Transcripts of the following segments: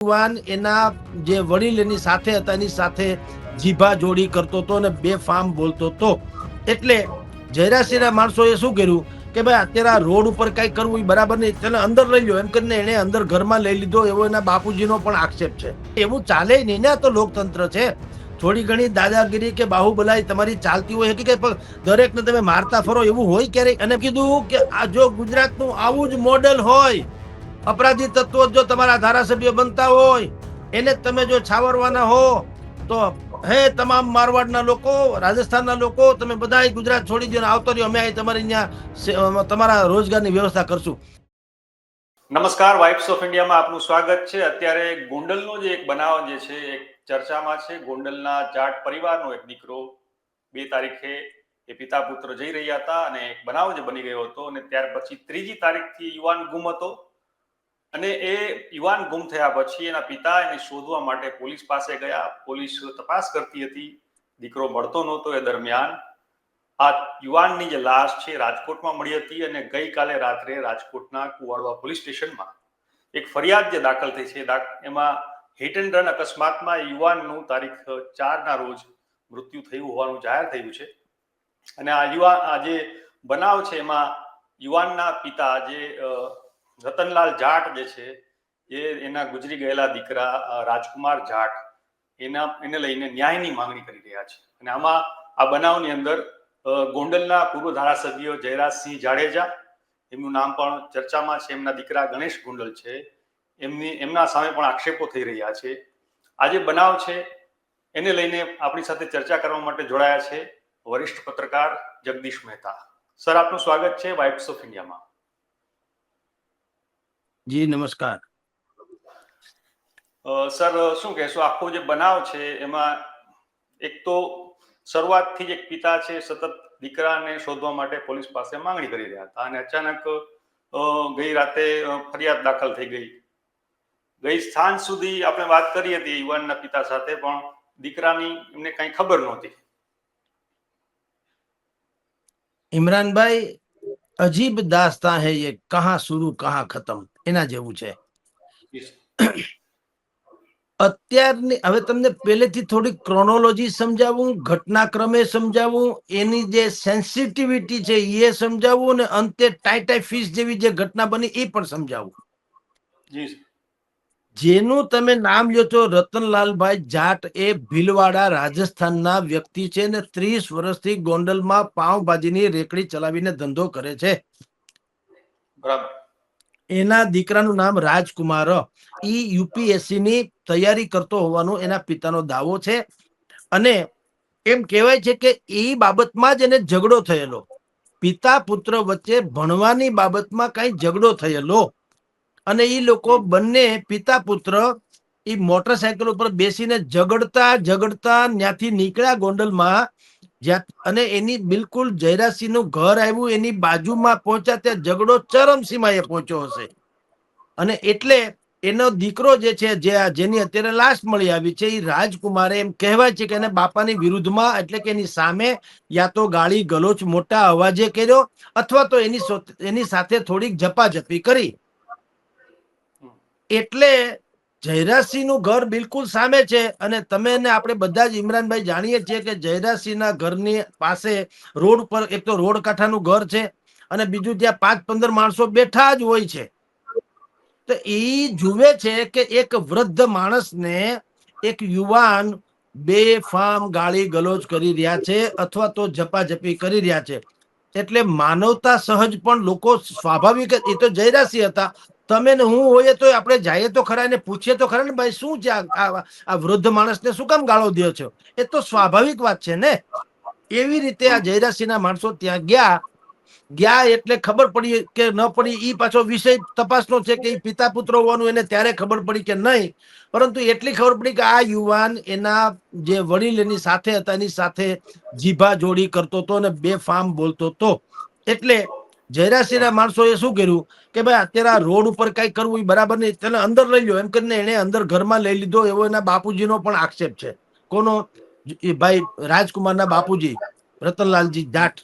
યુવાન એના જે વડીલ એની સાથે હતા, એની સાથે જીભા જોડી કરતો હતો અને બે ફાર્મ બોલતો હતો. એટલે જયરાશીના માણસોએ શું કર્યું કે ભાઈ, અત્યારે આ રોડ ઉપર કઈ કરવું એ બરાબર નહીં. તેને અંદર લઈ લો એમ કરીને એને અંદર ઘરમાં લઈ લીધો. એવો એના બાપુજીનો પણ આક્ષેપ છે. એવું ચાલે નહીં ને આ તો લોકતંત્ર છે. થોડી ઘણી દાદાગીરી કે બાહુબલાઈ તમારી ચાલતી હોય કે પણ દરેકને તમે મારતા ફરો. એવું હોય ક્યારેક અને કીધું કે આ જો ગુજરાતનું આવું જ મોડેલ હોય અપરાધી તત્વો જો તમારા ધારાસભ્ય બનતા હોય, એને તમે જો છાવરવાના હો, તો હે તમામ મારવાડના લોકો, રાજસ્થાનના લોકો, તમે બધા ગુજરાત છોડી દો આવતો રહ્યો. અમે તમારી અહીંયા તમારા રોજગારની વ્યવસ્થા કરશું. નમસ્કાર વાઇફ્સ ઓફ ઇન્ડિયામાં આપનું સ્વાગત છે. અત્યારે ગોંડલનો જે એક બનાવ જે છે, એક ચર્ચામાં છે. ગોંડલના જાટ પરિવારનો એક દીકરો બે તારીખે એ પિતા પુત્ર જઈ રહ્યા હતા અને એક બનાવ જે બની ગયો હતો અને ત્યાર પછી ત્રીજી તારીખથી યુવાન ગુમ હતો. અને એ યુવાન ગુમ થયા પછી એના પિતા એને શોધવા માટે પોલીસ પાસે ગયા. પોલીસ તપાસ કરતી હતી. દીકરો મળતો નહોતો એ દરમિયાન. આ યુવાનની જે લાશ છે રાજકોટમાં મળી હતી અને ગઈકાલે રાત્રે રાજકોટના કુવાડવા પોલીસ સ્ટેશનમાં એક ફરિયાદ જે દાખલ થઈ છે એમાં હિટ એન્ડ રન અકસ્માતમાં યુવાનનું તારીખ ચારના રોજ મૃત્યુ થયું હોવાનું જાહેર થયું છે. અને આ યુવાન આ જે બનાવ છે એમાં યુવાનના પિતા જે રતનલાલ જાટ જે છે, એ એના ગુજરી ગયેલા દીકરા રાજકુમાર જાટ, એના, એને લઈને ન્યાયની માંગણી કરી રહ્યા છે. અને આમાં આ બનાવની અંદર ગોંડલના પૂર્વ ધારાસભ્ય જયરાજસિંહ જાડેજા, એમનું નામ પણ ચર્ચામાં છે, એમના દીકરા ગણેશ ગોંડલ છે, એમની, એમના સામે પણ આક્ષેપો થઈ રહ્યા છે. આજે બનાવ છે, એને લઈને આપણી સાથે ચર્ચા કરવા માટે જોડાયા છે વરિષ્ઠ પત્રકાર જગદીશ મહેતા. સર, આપનું સ્વાગત છે વાઇબ્સ ઓફ ઇન્ડિયામાં. જી નમસ્કાર. સર શું કહેશો? આખો જે બનાવ છે એમાં એક તો શરૂઆતથી જ એક પિતા છે સતત દીકરાને શોધવા માટે પોલીસ પાસે માંગણી કરી રહ્યા હતા અને અચાનક ગઈ રાતે ફરિયાદ દાખલ થઈ ગઈ. ગઈ સ્થાન સુધી આપણે વાત કરી હતી યુવાનના પિતા સાથે પણ દીકરાની એમને કઈ ખબર નહોતી. ઇમરાનભાઈ અજીબ દાસ્તા હૈ યે કહા શુરૂ કહા ખતમ? એના જેવું છે. અત્યારની હવે તમને પહેલેથી થોડી ક્રોનોલોજી સમજાવું ઘટનાક્રમે સમજાવું એની જે સેન્સિટિવિટી છે એ સમજાવું અને અંતે ટાઈટાઈ ટાઈ જેવી જે ઘટના બની એ પણ સમજાવું. જેનું તમે નામ લ્યો છો રતનલાલભાઈ જાટ એ ભીલવાડા રાજસ્થાનના વ્યક્તિ છે ને ત્રીસ વર્ષથી ગોંડલમાં પાવભાજીની રેકડી ચલાવીને ધંધો કરે છે. બરાબર. એના દીકરાનું નામ રાજકુમાર. ઈ યુપીએસસી ની તૈયારી કરતો હોવાનો એના પિતાનો દાવો છે. અને એમ કહેવાય છે કે એ બાબતમાં જ એને ઝઘડો થયેલો. પિતા પુત્ર વચ્ચે ભણવાની બાબતમાં કઈ ઝઘડો થયેલો. અને એ લોકો બંને પિતા પુત્ર એ મોટરસાયકલ ઉપર બેસીને ઝઘડતા ઝઘડતા ત્યાંથી નીકળ્યા ગોંડલમાં જ્યાં અને એની બિલકુલ જયરાસિંહનું ઘર આવ્યું એની બાજુમાં પહોંચ્યા ત્યાં ઝઘડો ચરમસીમાએ પહોંચ્યો હશે. અને એટલે એનો દીકરો જે છે જે જેની અત્યારે લાશ મળી આવી છે એ રાજકુમારે એમ કહેવાય છે કે એને બાપાની વિરુદ્ધમાં એટલે કે એની સામે યા તો ગાળી ગલોચ મોટા અવાજે કર્યો અથવા તો એની એની સાથે થોડીક ઝપાઝપી કરી. એટલે જયરાજસિંહનું ઘર બિલકુલ સામે છે અને તમે આપણે બધા જ ઇમરાનભાઈ જાણીએ છીએ કે જયરાજસિંહના ઘરની પાસે રોડ પર એક તો રોડ કાંઠાનું ઘર છે અને બીજું ત્યાં પાંચ પંદર માણસો બેઠા જ હોય છે. તો એ જુએ છે કે એક વૃદ્ધ માણસને એક યુવાન બે ફામ ગાળી ગલોચ કરી રહ્યા છે અથવા તો ઝપાઝપી કરી રહ્યા છે. એટલે માનવતા સહજ પણ લોકો સ્વાભાવિક એ તો જયરાશી હતા તમે ને હું હોઈએ તો આપણે જઈએ તો ખરા ને પૂછીએ તો ખરા ને, ભાઈ, શું છે આ- વૃદ્ધ માણસને શું કામ ગાળો દો છો? એ તો સ્વાભાવિક વાત છે ને. એવી રીતે આ જયરાસિંહના માણસો ત્યાં ગયા. ગયા એટલે ખબર પડી કે ન પડી એ પાછો વિષય તપાસનો છે કે પિતા પુત્ર હોવાનું એને ત્યારે ખબર પડી કે નહીં. પરંતુ એટલી ખબર પડી કે આ યુવાન એના જે વડીલ એની સાથે હતા, એની સાથે જીભા જોડી કરતો હતો અને બે ફાર્મ બોલતો હતો. એટલે જયરાસિંહના માણસોએ શું કર્યું? કે ભાઈ અત્યારે આ રોડ ઉપર કઈ કરવું એ બરાબર નહીં. તેને અંદર લઈ લો એમ કરીને એને અંદર ઘરમાં લઈ લીધો. એવો એના બાપુજીનો પણ આક્ષેપ છે. કોનો? ભાઈ રાજકુમારના બાપુજી, રતનલાલજી જાટ.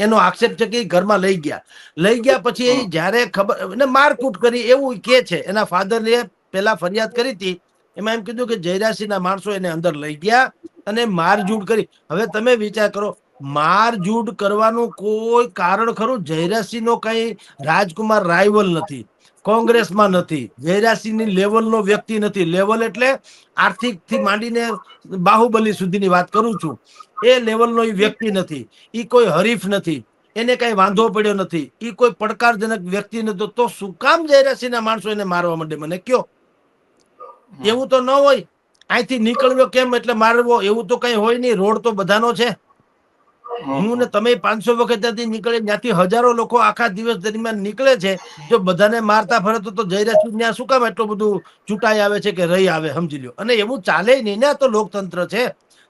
એનો આક્ષેપ છે કે ઘરમાં લઈ ગયા. લઈ ગયા પછી એ જ્યારે ખબર એને મારકૂટ કરી. એવું કે છે. એના ફાધરને પેલા ફરિયાદ કરી હતી. એમાં એમ કીધું કે જયરાશીના માણસો એને અંદર લઈ ગયા અને મારઝૂડ કરી. હવે તમે વિચાર કરો મારઝૂડ કરવાનું કોઈ કારણ ખરું? જયરાસિંહનો કઈ રાજકુમાર રાઇવલ નથી. કોંગ્રેસમાં નથી. જયરાસિંહની લેવલનો વ્યક્તિ નથી. લેવલ એટલે આર્થિકથી માંડીને બાહુબલી સુધીની વાત કરું છું. એ લેવલનો એ વ્યક્તિ નથી. એ કોઈ હરીફ નથી. એને કઈ વાંધો પડ્યો નથી. એ કોઈ પડકારજનક વ્યક્તિ નતો તો શું કામ જયરાસિંહના માણસો એને મારવા માંડે? મને કયો. એવું તો ન હોય. અહીંથી નીકળ્યો કેમ એટલે મારવો? એવું તો કઈ હોય નહીં. રોડ તો બધાનો છે. હું ને તમે પાંચસો વખત ત્યાંથી નીકળે ત્યાંથી હજારો લોકો આખા દિવસ દરમિયાન નીકળે છે. જો બધાને મારતા ફરે તો તો જયરાજ ત્યાં શું કામ એટલું બધું ચૂંટાઈ આવે છે કે રહી આવે સમજી લ્યો. અને એવું ચાલે નહીં ને આ તો લોકતંત્ર છે.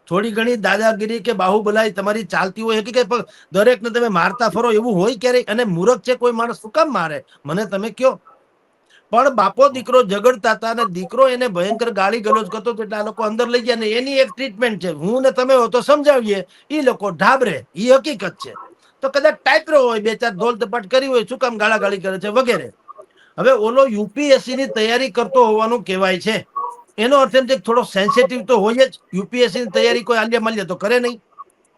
થોડી ઘણી દાદાગીરી કે બાહુબલાઈ તમારી ચાલતી હોય કે દરેકને તમે મારતા ફરો એવું હોય ક્યારેક અને મૂરખ છે કોઈ માણસ શું કામ મારે? મને તમે કયો પણ બાપો દીકરો ઝઘડતા હતા અને દીકરો એને ભયંકર ગાળી ગલોજ કરતો હતો એટલે આ લોકો અંદર લઈ ગયા એની એક ટ્રીટમેન્ટ છે. હું ને તમે હો તો સમજાવીએ એ લોકો ઢાબરે એ હકીકત છે. તો કદાચ ટાઈપરો હોય, બે ચાર ધોલ ધપાટ કરી હોય, શું કામ ગાળા ગાળી કરે છે વગેરે. હવે ઓલો યુપીએસસી ની તૈયારી કરતો હોવાનું કહેવાય છે. એનો અર્થ એમ છે થોડો સેન્સિટિવ તો હોય જ. યુપીએસસી ની તૈયારી કોઈ આલ્યા માલ્ય તો કરે નહીં.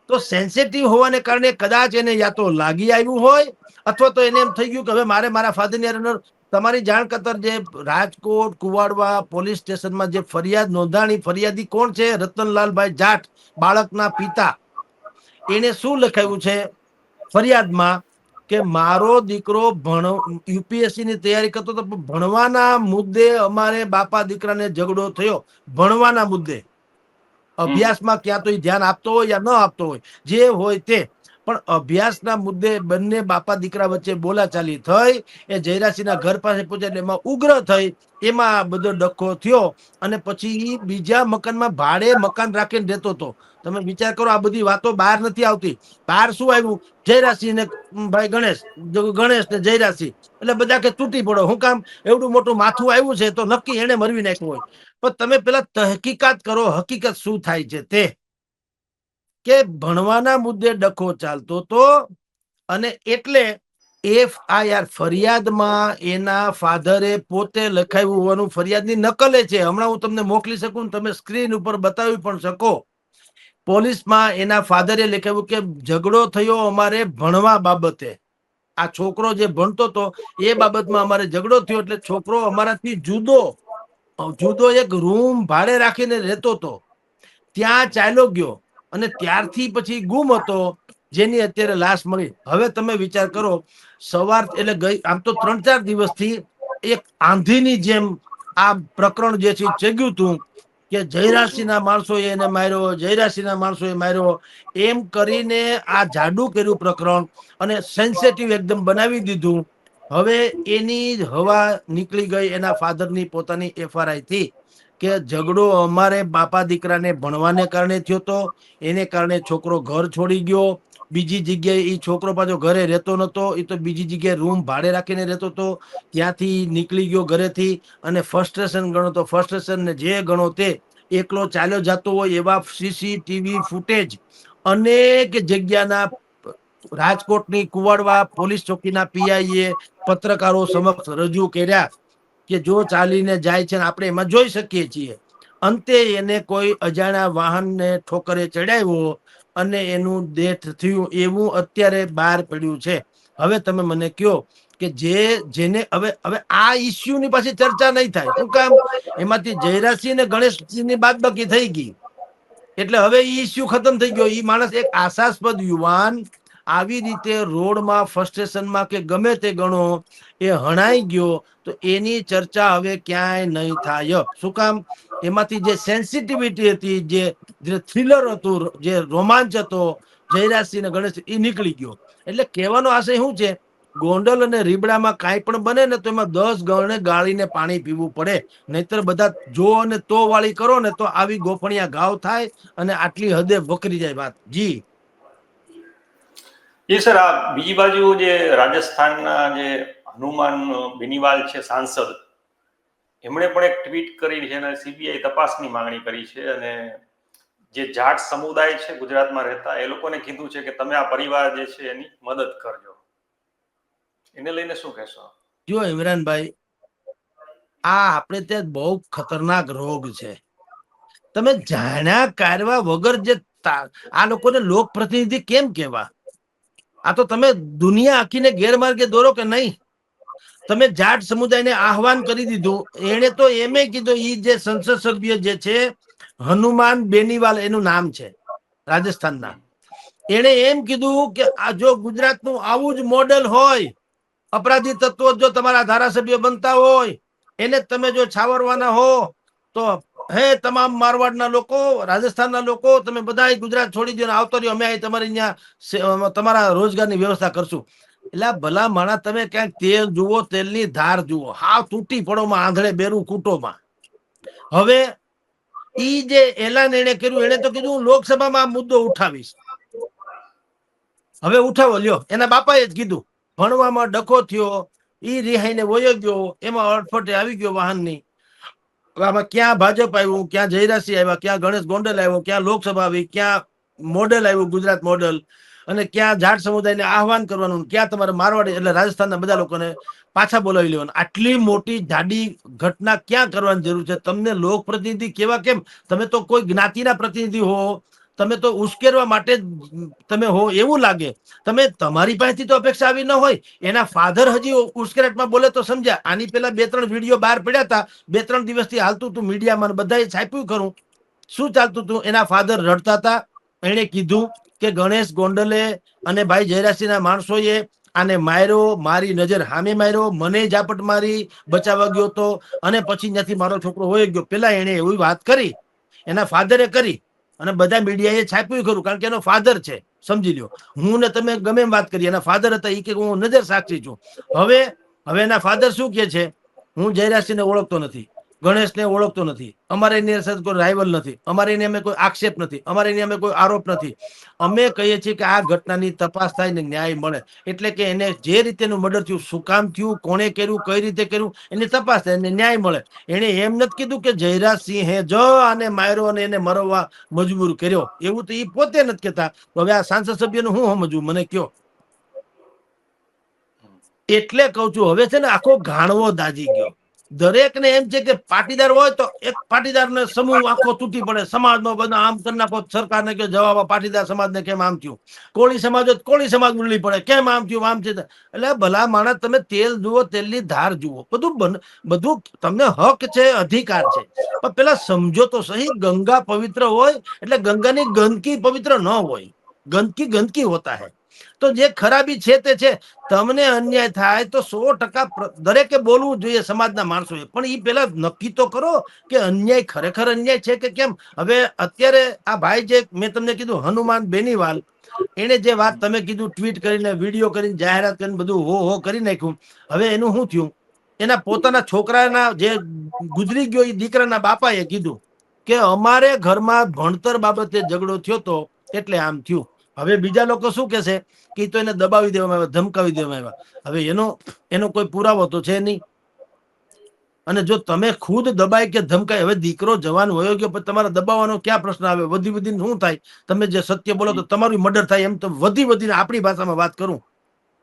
તો સેન્સિટિવ હોવાને કારણે કદાચ એને યા તો લાગી આવ્યું હોય, અથવા તો એને એમ થઈ ગયું કે હવે મારે મારા ફાધરની તમારી જાણ કતર જે રાજકોટ કુવાડવા પોલીસ સ્ટેશનમાં જે ફરિયાદ નોંધાણી ફરિયાદી કોણ છે? રતનલાલભાઈ જાટ બાળકના પિતા. એને શું લખાયું છે? ફરિયાદમાં કે મારો દીકરો ભણ યુપીએસસી ની તૈયારી કરતો તો ભણવાના મુદ્દે અમારે બાપા દીકરાને ઝઘડો થયો. ભણવાના મુદ્દે. અભ્યાસમાં ક્યાં તો ધ્યાન આપતો હોય યા ન આપતો હોય જે હોય તે. પણ અભ્યાસના મુદ્દે બંને બાપા દીકરા વચ્ચે બોલાચાલી થઈ, એ જયરાશીના ઘર પાસે પહોંચ્યા એમાં ઉગ્ર થઈ, એમાં બધો ડખો થયો અને પછી બીજા મકાનમાં ભાડે મકાન રાખીને રહેતો હતો. તમે વિચાર કરો આ બધી વાતો બહાર નથી આવતી. બહાર શું આવ્યું? જયરાશી ને ભાઈ ગણેશ ગણેશ ને જયરાશી. એટલે બધા કે તૂટી પડો. હું કામ એવડું મોટું માથું આવ્યું છે તો નક્કી એને મરવી નાખ્યું હોય. પણ તમે પેલા તહકીકાત કરો, હકીકત શું થાય છે તે? કે ભણવાના મુદ્દે ડખો ચાલતો તો? અને એટલે એફઆઈઆર ફરિયાદમાં એના ફાધરે પોતે લખાયું હોવાનું ફરિયાદની નકલે છે. હમણાં હું તમને મોકલી શકું તમે સ્ક્રીન ઉપર બતાવી પણ શકો. પોલીસમાં એના ફાધરે લખાવ્યું કે ઝઘડો થયો અમારે ભણવા બાબતે. આ છોકરો જે ભણતો હતો એ બાબતમાં અમારે ઝઘડો થયો એટલે છોકરો અમારાથી જુદો. જુદો એક રૂમ ભાડે રાખીને રહેતો હતો ત્યાં ચાલ્યો ગયો. અને ત્યારથી પછી ગુમ હતો, જેની અત્યારે લાશ મળી. હવે તમે વિચાર કરો, સવાર, એટલે ગઈ, આમ તો ત્રણ ચાર દિવસથી એક આંધીની જેમ આ પ્રકરણ જે છે જગ્યું હતું કે જયરાજસિંહના માણસોએ એને માર્યો, જયરાશિના માણસોએ માર્યો, એમ કરીને આ જાડુ કર્યું પ્રકરણ અને સેન્સેટિવ એકદમ બનાવી દીધું. હવે એની હવા નીકળી ગઈ એના ફાધરની પોતાની એફઆરઆઈ થી. કે ઝઘડો અમારે બાપા દીકરાને ભણવાને કારણે થયો તો, એને કારણે છોકરો ઘર છોડી ગયો. બીજી જગ્યાએ એ છોકરો પાછો ઘરે રહેતો નતો એ તો બીજી જગ્યાએ રૂમ ભાડે રાખીને રહેતો હતો ત્યાંથી નીકળી ગયો ઘરેથી. અને ફ્રસ્ટ્રેશન ગણો તો ફ્રસ્ટ્રેશન જે ગણો તે, એકલો ચાલ્યો જતો હોય એવા સીસીટીવી ફૂટેજ. અનેક જગ્યાના રાજકોટની કુવાડવા, પોલીસ ચોકીના પીઆઈએ પત્રકારો સમક્ષ રજૂ કર્યા. કે જો ચાલીને જાય છે આપણે એમાં જોઈ શકીએ છીએ. અંતે એને કોઈ અજાણ્યા વાહનને ઠોકરે ચડાવ્યો અને એનું ડેથ થયું એવું અત્યારે બહાર પડ્યું છે. હવે તમે મને કયો કે જે, જેને હવે હવે આ ઇસ્યુની પાછી ચર્ચા નહીં થાય. શું કામ? એમાંથી જયરાજસિંહ ને ગણેશસિંહની બાદબાકી થઈ ગઈ. એટલે હવે ઈ ઇસ્યુ ખતમ થઈ ગયો. એ માણસ એક આશાસ્પદ યુવાન આવી રીતે રોડમાં ફ્રસ્ટ્રેશનમાં કે ગમે તે ગણો, એ હણાઈ ગયો, તો એની ચર્ચા હવે ક્યાંય નહીં થાય. શું કામ? એમાંથી જે સેન્સિટિવિટી હતી, જે જે થ્રિલર હતું, જે રોમાંચ હતો, જયરાજસિંહ ગણેશ એ નીકળી ગયો. એટલે કહેવાનો આશય શું છે? ગોંડલ અને રીબડામાં કાંઈ પણ બને ને તો એમાં દસ ગણે ગાળીને પાણી પીવું પડે. નહીતર બધા જો અને તો વાળી કરો ને તો આવી ગોફણિયા ઘાવ થાય અને આટલી હદે વકરી જાય વાત. જી. એ સર, આ બીજી બાજુ જે રાજસ્થાનના જે હનુમાન બેનીવાલ છે સાંસદ, એમણે પણ એક ટ્વીટ કરી છે અને સીબીઆઈ તપાસની માંગણી કરી છે અને જે જાટ સમુદાય છે ગુજરાતમાં રહેતા, એ લોકોને કીધું છે કે તમે આ પરિવાર જે છે એની મદદ કરજો. એને લઈને શું કહેશો? જો ઇમરાનભાઈ, આ આપણે ત્યાં બહુ ખતરનાક રોગ છે. તમે જાણ્યા કારવા વગર જે આ લોકોને લોક પ્રતિનિધિ કેમ કેવા આ તો તમે દુનિયા આખીને ગેરમાર્ગે દોરો કે નહીં? તમે જાટ સમુદાયને આહવાન કરી દીધું. એને તો એમે કીધું એ જે સંસદ સભ્ય જે છે, હનુમાન બેનીવાલ એનું નામ છે, રાજસ્થાનના. એણે એમ કીધું કે આ જો ગુજરાતનું આવું જ મોડેલ હોય, અપરાધી તત્વો જો તમારા ધારાસભ્ય બનતા હોય, એને તમે જો છાવરવાના હો, તો હે તમામ મારવાડના લોકો, રાજસ્થાનના લોકો, તમે બધા ગુજરાત છોડી દો આવતો રહ્યો. અમે તમારી અહીંયા તમારા રોજગારની વ્યવસ્થા કરશું. એટલે ભલા માણા તમે ક્યાંક તેલ જુઓ, તેલની ધાર જુઓ. હાવ તૂટી પડોમાં, આંધળે બેરું કૂટોમાં હવે ઈ જે એલાન એને કર્યું એને તો કીધું લોકસભામાં આ મુદ્દો ઉઠાવીશ. હવે ઉઠાવો, લ્યો. એના બાપાએ જ કીધું. ભણવામાં ડખો થયો, ઈ રિહાઈને વયો ગયો, એમાં અડફટે આવી ગયો વાહનની. આમાં ક્યાં ભાજપ આવ્યું? ક્યાં જયરાસિંહ આવ્યા? ક્યાં ગણેશ ગોંડલ આવ્યો? ક્યાં લોકસભા આવી? ક્યાં મોડેલ આવ્યું? ગુજરાત મોડેલ. અને ક્યાં જાટ સમુદાયને આહવાન કરવાનું? ક્યાં તમારે મારવાડી એટલે રાજસ્થાનના બધા લોકોને પાછા બોલાવી લેવાનું? આટલી મોટી જાડી ઘટના ક્યાં કરવાની જરૂર છે? તમને લોક પ્રતિનિધિ કેવા કેમ? તમે તો કોઈ જ્ઞાતિના પ્રતિનિધિ હો. તમે તો ઉશ્કેરવા માટે તમે હો એવું લાગે. તમે તમારી પાસેથી તો અપેક્ષા આવી ન હોય. એના ફાધર હજી ઉશ્કેરાટમાં બોલે તો સમજ્યા. આની પહેલા બે ત્રણ વીડિયો બહાર પડ્યા હતા બે ત્રણ દિવસથી હાલતું હતું મીડિયામાં બધાએ છાપ્યું ખરું. શું ચાલતું હતું એના ફાધર રડતા હતા એણે કીધું કે ગણેશ ગોંડલે અને ભાઈ જયરાસિંહના માણસોએ આને માર્યો, મારી નજર હામે માર્યો, મને ઝાપટ મારી, બચાવવા ગયો તો. અને પછી ત્યાંથી મારો છોકરો હોય ગયો. પેલા એણે એવી વાત કરી. એના ફાધરે કરી. અને બધા મીડિયાએ છાપ્યું ખરું, કારણ કે એનો ફાધર છે, સમજી લ્યો. હું ને તમે ગમે એમ વાત કરી એના ફાધર હતા એ કે હું નજર સાક્ષી છું. હવે હવે એના ફાધર શું કે છે? હું જયરાજસિંહને ઓળખતો નથી. ગણેશને ઓળખતો નથી. અમારે એની સાથે કોઈ રાઇવલ નથી. અમારે એની અમે કોઈ આક્ષેપ નથી. અમારે એની અમે કોઈ આરોપ નથી. અમે કહીએ છીએ કે આ ઘટનાની તપાસ થાય ને ન્યાય મળે. એટલે કે એને જે રીતેનું મર્ડર થયું, શું કામ થયું, કોણે કર્યું, કઈ રીતે કર્યું, એની તપાસ થાય અને ન્યાય મળે. એણે એમ નથી કીધું કે જયરાજસિંહે જ આને માર્યો અને એને મરવા મજબૂર કર્યો. એવું તો એ પોતે નથી કહેતા. હવે આ સાંસદ સભ્યનું હું સમજવું? મને કયો. એટલે કહું છું, હવે છે ને આખો ગાણવો દાજી ગયો. દરેક ને એમ છે કે પાટીદાર હોય તો એક પાટીદાર ને સમૂહ આખો તૂટી પડે. સમાજમાં બધા આમ કરી નાખો સરકારને કે જવાબ પાટીદાર સમાજને કેમ આમ થયું? કોળી સમાજ હોય કોળી સમાજ ઉડલી પડે. કેમ આમ થયું? આમ છે. એટલે ભલા માણસ તમે તેલ જુઓ, તેલની ધાર જુઓ. બધું બન, બધું તમને હક છે, અધિકાર છે. પણ પેલા સમજો તો સહી, ગંગા પવિત્ર હોય એટલે ગંગાની ગંદકી પવિત્ર ન હોય. ગંદકી ગંદકી હોતા હૈ. તો જે ખરાબી છે તે છે. તમને અન્યાય થાય તો સો ટકા દરેકે બોલવું જોઈએ સમાજના માણસોએ. પણ એ પેલા નક્કી તો કરો કે અન્યાય ખરેખર અન્યાય છે કે કેમ? હવે અત્યારે આ ભાઈ જે મેં તમને કીધું, હનુમાન બેનીવાલ એને જે વાત તમે કીધું ટ્વીટ કરીને વીડિયો કરીને, જાહેરાત કરીને બધું હો હો કરી નાખ્યું. હવે એનું શું થયું? એના પોતાના છોકરાના જે ગુજરી ગયો એ દીકરાના બાપાએ કીધું કે અમારે ઘરમાં ભણતર બાબતે ઝઘડો થયો તો એટલે આમ થયું. હવે બીજા લોકો શું કે છે કે તો એને દબાવી દેવામાં આવ્યા, ધમકાવી દેવામાં આવ્યા. હવે એનો એનો કોઈ પુરાવો તો છે નહીં. અને જો તમે ખુદ દબાય કે ધમકાય, હવે દીકરો જવાન ગયો પછી તમારે દબાવવાનો ક્યાં પ્રશ્ન આવે? વધી વધીને શું થાય? તમે જે સત્ય બોલો તો તમારું મર્ડર થાય એમ તો વધી વધીને આપણી ભાષામાં વાત કરું.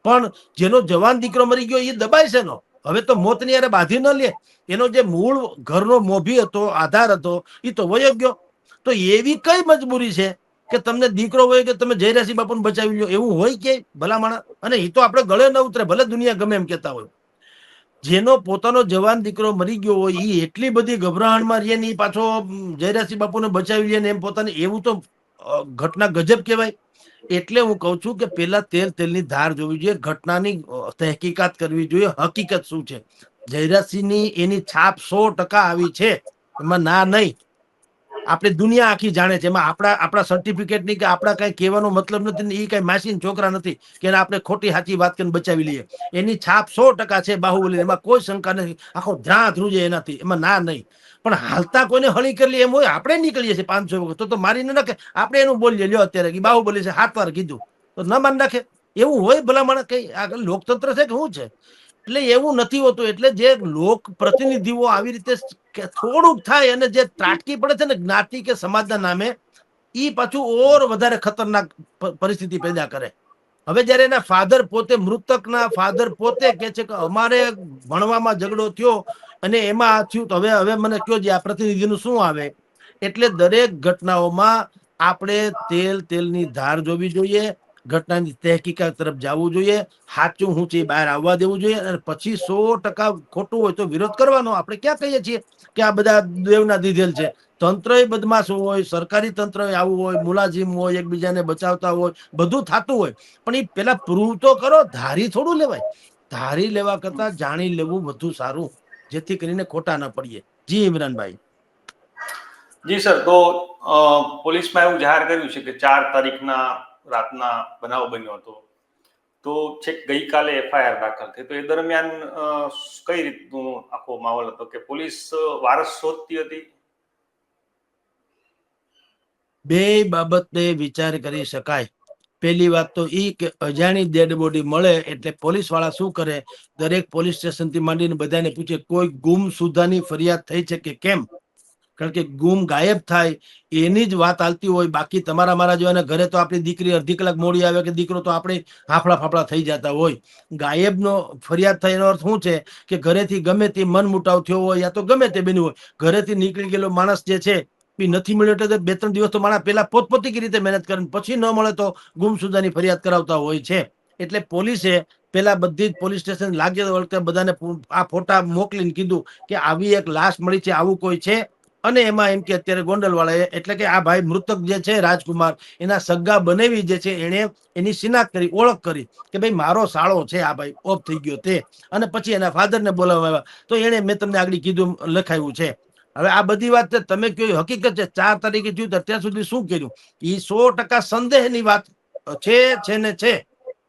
પણ જેનો જવાન દીકરો મરી ગયો એ દબાય છે નો હવે તો મોતની યારે બાંધી ન લે. એનો જે મૂળ ઘરનો મોભી હતો, આધાર હતો એ તો વયો ગયો. તો એવી કઈ મજબૂરી છે? કે તમને દીકરો હોય કે તમે જયરાસિંહ બાપુને બચાવી લો એવું હોય કે ભલા માણસ? અને એ તો આપણે ગળે ન ઉતરે ભલે દુનિયા ગમે એમ કહેતા હોય. જેનો પોતાનો જવાન દીકરો મરી ગયો હોય એ એટલી બધી ગભરાહણમાં રહીએ ને એ પાછો ઉમ, જયરાસિંહ બાપુને બચાવી લે ને એમ પોતાને એવું તો ઘટના ગજબ કહેવાય. એટલે હું કહું છું કે પેલા તેલ તેલની ધાર જોવી જોઈએ ઘટનાની તહેકીકાત કરવી જોઈએ. હકીકત શું છે? જયરાજસિંહની એની છાપ સો ટકા આવી છે. એમાં ના નહીં. આપણે દુનિયા આખી જાણે છે. એમાં આપણા આપણા સર્ટિફિકેટની કે આપણા કઈ કહેવાનો મતલબ નથી ને એ કઈ માસીન છોકરા નથી કે આપણે ખોટી સાચી વાત કરીને બચાવી લઈએ. એની છાપ સો ટકા છે બાહુબલી. એમાં કોઈ શંકા નથી. આખો ધ્રાં ધ્રુજે એનાથી. એમાં ના નહીં. પણ હાલતા કોઈને હળી કરી એમ હોય આપણે નીકળીએ છીએ પાંચસો વખત. તો તો મારી ન નાખે. આપણે એનું બોલીએ. લ્યો અત્યારે કે બાહુબલી છે, હાથ વાર કીધું. તો ન માન નાખે. એવું હોય ભલામણ કઈ? આગળ લોકતંત્ર છે કે શું છે? એટલે એવું નથી હોતું. એટલે જે લોક પ્રતિનિધિઓ આવી રીતે કે થોડુંક થાય અને જે ત્રાટકી પડે છે ને જ્ઞાતિ કે સમાજના નામે એ પાછું ઓર વધારે ખતરનાક પરિસ્થિતિ પેદા કરે. હવે જ્યારે એના ફાધર પોતે મૃતકના ફાધર પોતે કે છે કે અમારે ભણવામાં ઝઘડો થયો અને એમાં આ થયું તો હવે હવે મને કયો જે આ પ્રતિનિધિનું શું આવે? એટલે દરેક ઘટનાઓમાં આપણે તેલ, તેલની ધાર જોવી જોઈએ ઘટનાની તહેકીકાત તરફ જવું જોઈએ. સાચું હું છે બહાર આવવા દેવું જોઈએ અને પછી સો ટકા ખોટું હોય તો વિરોધ કરવાનો આપણે ક્યાં કહીએ છીએ કે આ બધા દેવના દીધેલ છે. તંત્ર બદમાશ હોય, સરકારી તંત્ર આવું હોય મુલાજીમ હોય, એકબીજાને બચાવતા હોય, બધું થતું હોય. પણ એ પેલા પ્રૂવ તો કરો, ધારી થોડું લેવાય. ધારી લેવા કરતા જાણી લેવું વધુ સારું, જેથી કરીને ખોટા ન પડીએ. જી ઇમરાનભાઈ. જી સર, તો પોલીસમાં એવું જાહેર કર્યું છે કે ચાર તારીખના રાતના બનાવ બન્યો હતો. તો છેક ગઈકાલે એફઆઈઆર દાખલ થઈ. તો એ દરમિયાન કઈ રીતનું આખો માહોલ હતો કે પોલીસ વારસ શોધતી હતી? બે બાબતને વિચાર કરી શકાય. પહેલી વાત તો એ કે અજાણી ડેડ બોડી મળે એટલે પોલીસવાળા શું કરે? દરેક પોલીસ સ્ટેશનથી માંડીને બધાને પૂછે, કોઈ ગુમ સુધાની ફરિયાદ થઈ છે કે કેમ? કારણ કે ગુમ ગાયબ થાય, એની જ વાત આવતી હોય. બાકી તમારા મારા જોવાના ઘરે તો આપણી દીકરી અડધી કલાક મોડી આવે કે દીકરો તો આપણે હાફળા ફાફડા થઈ જતા હોય. ગાયબનો ફરિયાદ થાય એનો અર્થ શું છે? કે ઘરેથી ગમે તે મન મુટાવ થયો હોય યા તો ગમે તે બન્યું હોય. ઘરેથી નીકળી ગયેલો માણસ જે છે, એ નથી મળ્યો એટલે બે ત્રણ દિવસ તો માણસ પહેલા પોતપોતી રીતે મહેનત કરે પછી ન મળે તો ગુમસુદાની ફરિયાદ કરાવતા હોય છે. એટલે પોલીસે પેલા બધી જ પોલીસ સ્ટેશન લાગે વખતે બધાને આ ફોટા મોકલીને કીધું કે આવી એક લાશ મળી છે, આવું કોઈ છે? અને એમાં એમ કે અત્યારે ગોંડલવાળાએ એટલે કે આ ભાઈ મૃતક જે છે રાજકુમાર એના સગા બનેવી જે છે એને એની શિનાખ કરી ઓળખ કરી કે ભાઈ મારો સાળો છે આ ભાઈ ઓફ થઈ ગયો તે. અને પછી એના ફાધરને બોલાવવા તો એને મેં તમને આગળ કીધું લખાયું છે. હવે આ બધી વાત છે, તમે કયો હકીકત છે ચાર તારીખે થયું અત્યાર સુધી શું કર્યું? એ સો ટકા સંદેહની વાત છે છે ને છે.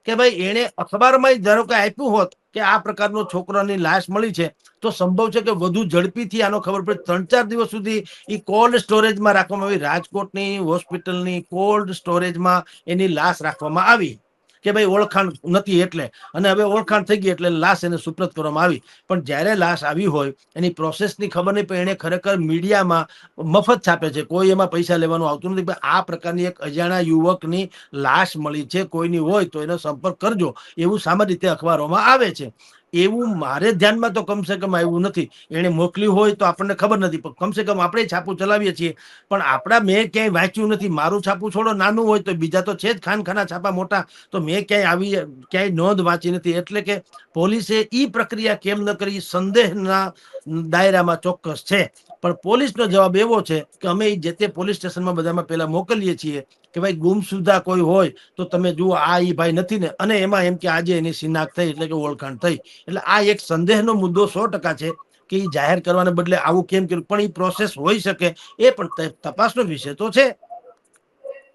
કે ભાઈ એને અખબારમાં ધારો કે આપ્યું હોત કે આ પ્રકારનો છોકરાની લાશ મળી છે, તો સંભવ છે કે વધુ ઝડપીથી આનો ખબર પડે. ત્રણ ચાર દિવસ સુધી એ કોલ્ડ સ્ટોરેજમાં રાખવામાં આવી, રાજકોટની હોસ્પિટલની કોલ્ડ સ્ટોરેજમાં એની લાશ રાખવામાં આવી. કે ભાઈ ઓળખાણ નથી એટલે. અને હવે ઓળખાણ થઈ ગઈ એટલે લાશ એને સુપ્રત કરવામાં આવી. પણ જ્યારે લાશ આવી હોય, એની પ્રોસેસની ખબર નહીં, પણ એને ખરેખર મીડિયામાં મફત છાપે છે. કોઈ એમાં પૈસા લેવાનું આવતું નથી. પણ આ પ્રકારની એક અજાણા યુવકની લાશ મળી છે, કોઈની હોય તો એનો સંપર્ક કરજો. એવું સામાન્ય રીતે અખબારોમાં આવે છે. એવું મારે ધ્યાનમાં તો કમસે કમ આવ્યું નથી. એને મોકલ્યું હોય તો આપણને ખબર નથી, પણ કમસે કમ આપણે છાપું ચલાવીએ છીએ. પણ આપણા મેં ક્યાંય વાંચ્યું નથી, મારું છાપું છોડો, નાનું હોય તો બીજા તો છે જ ખાનખાના છાપા મોટા. તો મેં ક્યાંય આવી, ક્યાંય નોંધ વાંચી નથી. એટલે કે પોલીસે ઈ પ્રક્રિયા કેમ ન કરી, સંદેહના દાયરામાં ચોક્કસ છે. પણ પોલીસનો જવાબ એવો છે કે અમે જે તે પોલીસ સ્ટેશનમાં બધામાં પહેલા મોકલીએ છીએ. કે ભાઈ ગુમસુદા કોઈ હોય તો તમે જુઓ, આ એ ભાઈ નથી ને. અને એમાં એમ કે આજે એની શિનાખ થઈ એટલે કે ઓળખાણ થઈ. એટલે આ એક સંદેહનો મુદ્દો સો ટકા છે કે એ જાહેર કરવાને બદલે આવું કેમ કર્યું? પણ એ પ્રોસેસ હોઈ શકે એ પણ તપાસનો વિષય તો છે.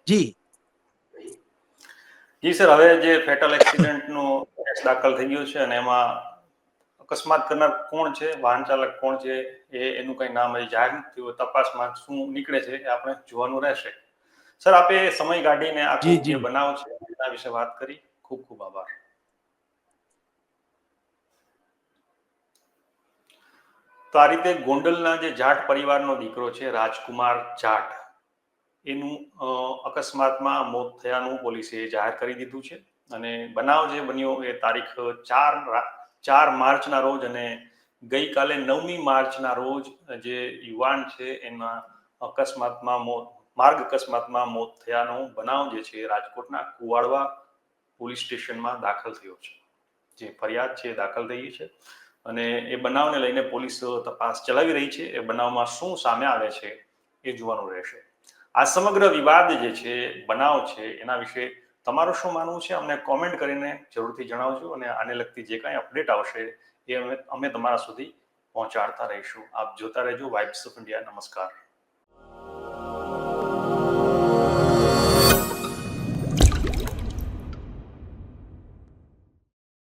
જી. જી સર, હવે જે ફેટલ એક્સિડન્ટનો કેસ દાખલ થઈ ગયો છે અને એમાં અકસ્માત કરનાર કોણ છે? વાહન ચાલક કોણ છે? એ, એનું કઈ નામ હજી જાહેર નથી તપાસમાં શું નીકળે છે એ આપણે જોવાનું રહેશે. સર આપે સમય કાઢીને આ જી, બનાવ છે એના વિશે વાત કરી. ખૂબ ખૂબ આભાર. તો આ રીતે ગોંડલના જે જાટ પરિવારનો દીકરો છે રાજકુમાર જાટ એનું અકસ્માતમાં મોત થયાનું પોલીસે જાહેર કરી દીધું છે. અને બનાવ જે બન્યો એ તારીખ ચાર ચાર માર્ચના રોજ અને ગઈકાલે નવમી માર્ચના રોજ જે યુવાન છે એના અકસ્માતમાં મોત માર્ગ અકસ્માતમાં મોત થયાનો બનાવ જે છે રાજકોટના કુવાડવા પોલીસ સ્ટેશનમાં દાખલ થયો છે. જે ફરિયાદ છે દાખલ થઈ છે અને એ બનાવને લઈને પોલીસ તપાસ ચલાવી રહી છે. એ બનાવમાં શું સામે આવે છે એ જોવાનું રહેશે. આ સમગ્ર વિવાદ જે છે, બનાવ છે, એના વિશે તમારું શું માનવું છે? અમને કોમેન્ટ કરીને જરૂરથી જણાવજો અને આને લગતી જે કાંઈ અપડેટ આવશે એ અમે અમે તમારા સુધી પહોંચાડતા રહીશું. આપ જોતા રહેજો વાઇબ્સ ઓફ ઇન્ડિયા નમસ્કાર.